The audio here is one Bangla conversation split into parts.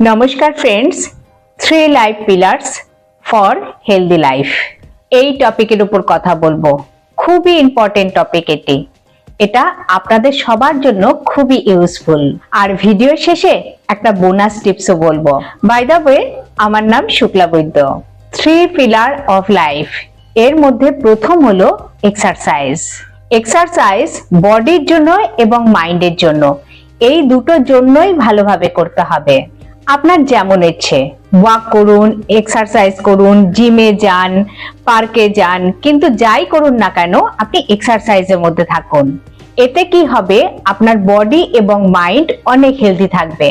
নমস্কার friends three life pillars for healthy life এই টপিকের উপর কথা বলব। খুবই ইম্পর্টেন্ট টপিক এটি। এটা আপনাদের সবার জন্য খুবই ইউজফুল আর ভিডিও শেষে একটা বোনাস টিপসও বলব। বাই দ্য ওয়ে আমার নাম Shukla Baidya. Three pillar of life এর মধ্যে প্রথম হলো এক্সারসাইজ এক্সারসাইজ বডির জন্য এবং মাইন্ডের জন্য। এই দুটোর জন্যই ভালোভাবে করতে হবে। আপনার যেমন ইচ্ছে। ওয়াক করুন এক্সারসাইজ করুন জিমে যান পার্কে যান, কিন্তু যাই করুন না কেন, আপনি এক্সারসাইজের মধ্যে থাকুন। এতে কি হবে? আপনার বডি এবং মাইন্ড অনেক হেলদি থাকবে।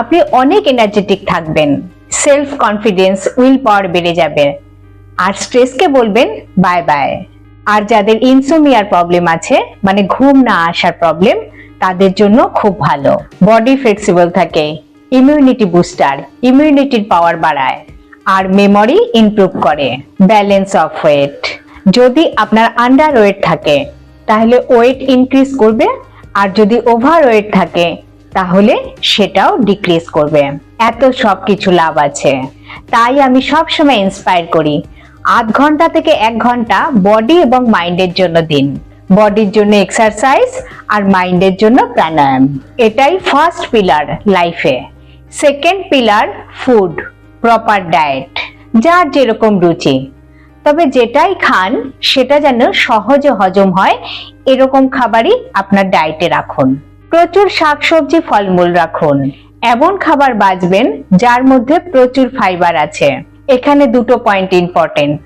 আপনি অনেক এনার্জেটিক থাকবেন। সেলফ কনফিডেন্স উইল পাওয়ার বেড়ে যাবে। আর স্ট্রেসকে বলবেন বাই বাই আর যাদের ইনসোমিয়ার প্রবলেম আছে মানে ঘুম না আসার প্রবলেম তাদের জন্য খুব ভালো। বডি ফ্লেক্সিবল থাকে। ইমিউনিটি বুস্টার ইমিউনিটির পাওয়ার বাড়ায়, আর মেমরি ইমপ্রুভ করে। ব্যালেন্স অফ ওয়েট যদি আপনার আন্ডার ওয়েট থাকে, তাহলে ওয়েট ইনক্রিজ করবে, আর যদি ওভার ওয়েট থাকে, তাহলে সেটাও ডিক্রিজ করবে। এত সব কিছু লাভ আছে। তাই আমি সব সময় ইন্সপায়ার করি, আধ ঘণ্টা থেকে এক ঘণ্টা বডি এবং মাইন্ডের জন্য দিন। বডির জন্য এক্সারসাইজ আর মাইন্ডের জন্য প্রাণায়াম। এটাই ফার্স্ট পিলার লাইফে second pillar food proper diet যার যেরকম রুচি। তবে যেটাই খান, সেটা যেন সহজে হজম হয়, এরকম খাবারই আপনার ডায়েটে রাখুন। প্রচুর শাকসবজি, ফলমূল রাখুন। এমন খাবার বাঁচবেন যার মধ্যে প্রচুর ফাইবার আছে। এখানে দুটো পয়েন্ট ইম্পর্টেন্ট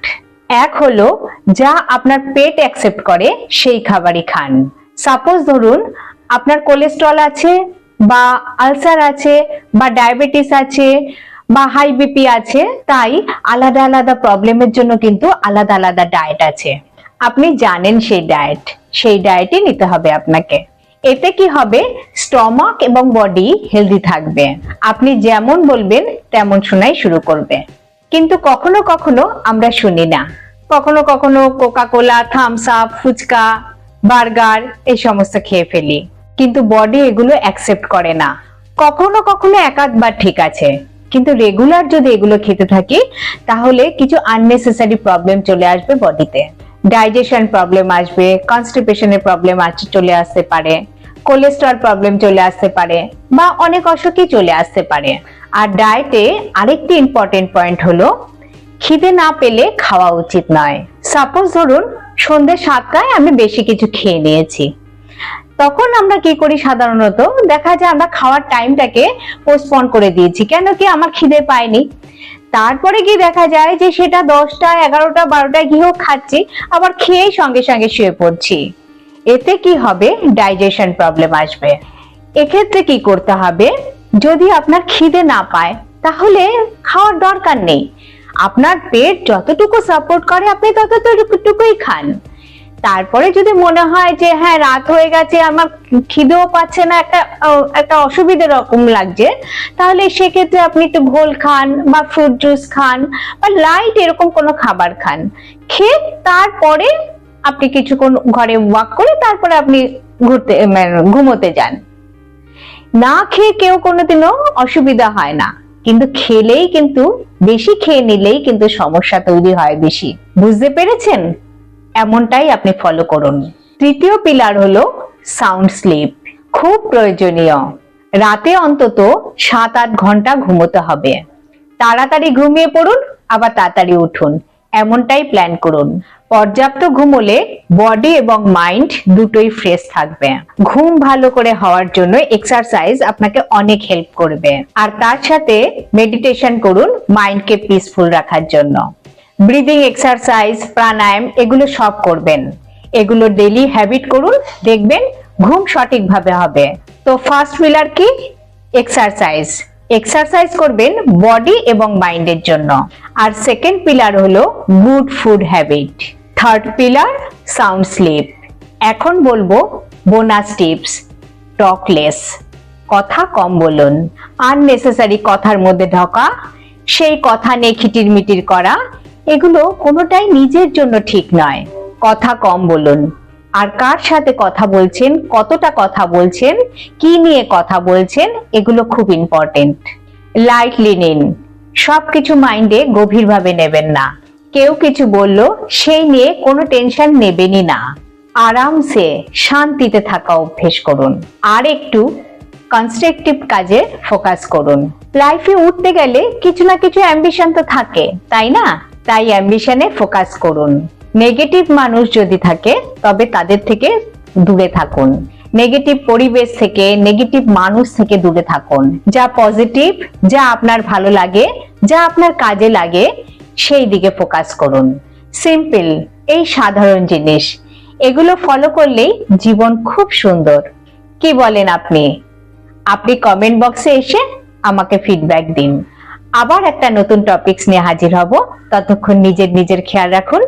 এক হলো, যা আপনার পেট অ্যাকসেপ্ট করে, সেই খাবারই খান। সাপোজ ধরুন, আপনার কোলেস্ট্রল আছে বা আলসার আছে, বা ডায়াবেটিস আছে, বা হাই বিপি আছে, তাই আলাদা আলাদা প্রবলেমের জন্য কিন্তু আলাদা আলাদা ডায়েট আছে। আপনি জানেন সেই ডায়েট সেই ডায়েটই নিতে হবে আপনাকে। এতে কি হবে? স্টমাক এবং বডি হেলদি থাকবে। আপনি যেমন বলবেন, তেমন শোনাই শুরু করবে। কিন্তু কখনো কখনো আমরা শুনি না। কখনো কখনো Coca Cola Thums Up phuchka burger এই সমস্ত খেয়ে ফেলি। কিন্তু বডি এগুলো অ্যাকসেপ্ট করে না। কখনো কখনো এক একাধবার ঠিক আছে, কিন্তু রেগুলার যদি এগুলো খেতে থাকি, তাহলে কিছু আননেসেসারি প্রবলেম চলে আসবে বডিতে ডাইজেশন প্রবলেম আসবে কনস্টিপেশনের প্রবলেম চলে আসতে পারে কোলেস্ট্রল প্রবলেম চলে আসতে পারে, বা অনেক অসুখই চলে আসতে পারে। আর ডায়েটে আরেকটি ইম্পর্টেন্ট পয়েন্ট হলো, খিদে না পেলে খাওয়া উচিত নয়। সাপোজ ধরুন, সন্ধ্যে সাতটায় আমি বেশি কিছু খেয়ে নিয়েছি। তখন আমরা কি করি সাধারণত? দেখা যায় আমরা খাওয়ার টাইমটাকে পোস্টপন করে দিয়েছি। কেন কি আমার খিদে পায়নি? তারপরে কি দেখা যায় যে সেটা দশটা এগারোটা বারোটায় গিয়েও খাচ্ছি, আবার খেয়েই সঙ্গে সঙ্গে শুয়ে পড়ছি। এতে কি হবে? ডাইজেশন প্রবলেম আসবে। এক্ষেত্রে কি করতে হবে? যদি আপনার খিদে না পায়, তাহলে খাওয়ার দরকার নেই। আপনার পেট যতটুকু সাপোর্ট করে, আপনি ততটুকুই খান। তারপরে যদি মনে হয় যে হ্যাঁ রাত হয়ে গেছে, আমার খিদেও পাচ্ছে না, একটা একটা অসুবিধে রকম লাগছে, তাহলে সেক্ষেত্রে আপনি একটু ঘোল খান বা ফ্রুট জুস খান বা লাইট এরকম কোনো খাবার খান। খেয়ে তারপরে আপনি কিছুক্ষণ ঘরে ওয়াক করে তারপরে আপনি ঘুরতে মানে ঘুমোতে যান। না খেয়ে কেউ কোনোদিনও অসুবিধা হয় না। কিন্তু খেলেই কিন্তু, বেশি খেয়ে নিলেই কিন্তু সমস্যা তৈরি হয় বেশি। বুঝতে পেরেছেন? এমনটাই আপনি ফলো করুন। তৃতীয় পিলার হলো সাউন্ড স্লিপ খুব প্রয়োজনীয়। রাতে অন্তত সাত আট ঘণ্টা ঘুমোতে হবে। তাড়াতাড়ি ঘুমিয়ে পড়ুন, আবার তাড়াতাড়ি উঠুন। এমনটাই প্ল্যান করুন। পর্যাপ্ত ঘুমোলে বডি এবং মাইন্ড দুটোই ফ্রেশ থাকবে। ঘুম ভালো করে হওয়ার জন্য এক্সারসাইজ আপনাকে অনেক হেল্প করবে। আর তার সাথে মেডিটেশন করুন মাইন্ডকে পিসফুল রাখার জন্য। ব্রিদিং এক্সারসাইজ প্রাণায়াম এগুলো সব করবেন। এগুলো ডেলি হ্যাবিট করুন, দেখবেন ঘুম সঠিকভাবে হবে। তো ফার্স্ট পিলার কি? এক্সারসাইজ এক্সারসাইজ করবেন বডি এবং মাইন্ডের জন্য। আর সেকেন্ড পিলার হলো good food habit third pillar sound sleep এখন বলব বোনাস টিপস টকলেস কথা কম বলুন। আননেসেসারি কথার মধ্যে ঢোকা। সেই কথা নিয়ে খিটির মিটির করা। এগুলো কোনোটাই নিজের জন্য ঠিক নয়। কথা কম বলুন। আর কার সাথে কথা বলছেন, কতটা কথা বলছেন, কি নিয়ে কথা বলছেন, এগুলো খুব ইম্পর্টেন্ট লাইটলি নিন। সবকিছু মাইন্ডে গভীরভাবে নেবেন না। কেউ কিছু বলল, সেই নিয়ে কোনো টেনশন নেবেনই না। আরামসে, শান্তিতে থাকা অভ্যেস করুন। আর একটু কনস্ট্রাকটিভ কাজে ফোকাস করুন। লাইফে উঠতে গেলে কিছু না কিছু অ্যাম্বিশন তো থাকে, তাই না? তাই অ্যাম্বিশনে ফোকাস করুন। নেগেটিভ মানুষ যদি থাকে, তবে তাদের থেকে দূরে থাকুন। নেগেটিভ পরিবেশ থেকে নেগেটিভ মানুষ থেকে দূরে থাকুন। যা পজিটিভ যা আপনার ভালো লাগে, যা আপনার কাজে লাগে, সেই দিকে ফোকাস করুন। সিম্পল এই সাধারণ জিনিস। এগুলো ফলো করলেই জীবন খুব সুন্দর। কি বলেন আপনি? আপনি কমেন্ট বক্সে এসে আমাকে ফিডব্যাক দিন। আবার একটা নতুন টপিকস নিয়ে হাজির হব। ততক্ষণ নিজের নিজের খেয়াল রাখুন।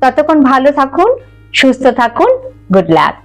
ততক্ষণ ভালো থাকুন, সুস্থ থাকুন গুড লাক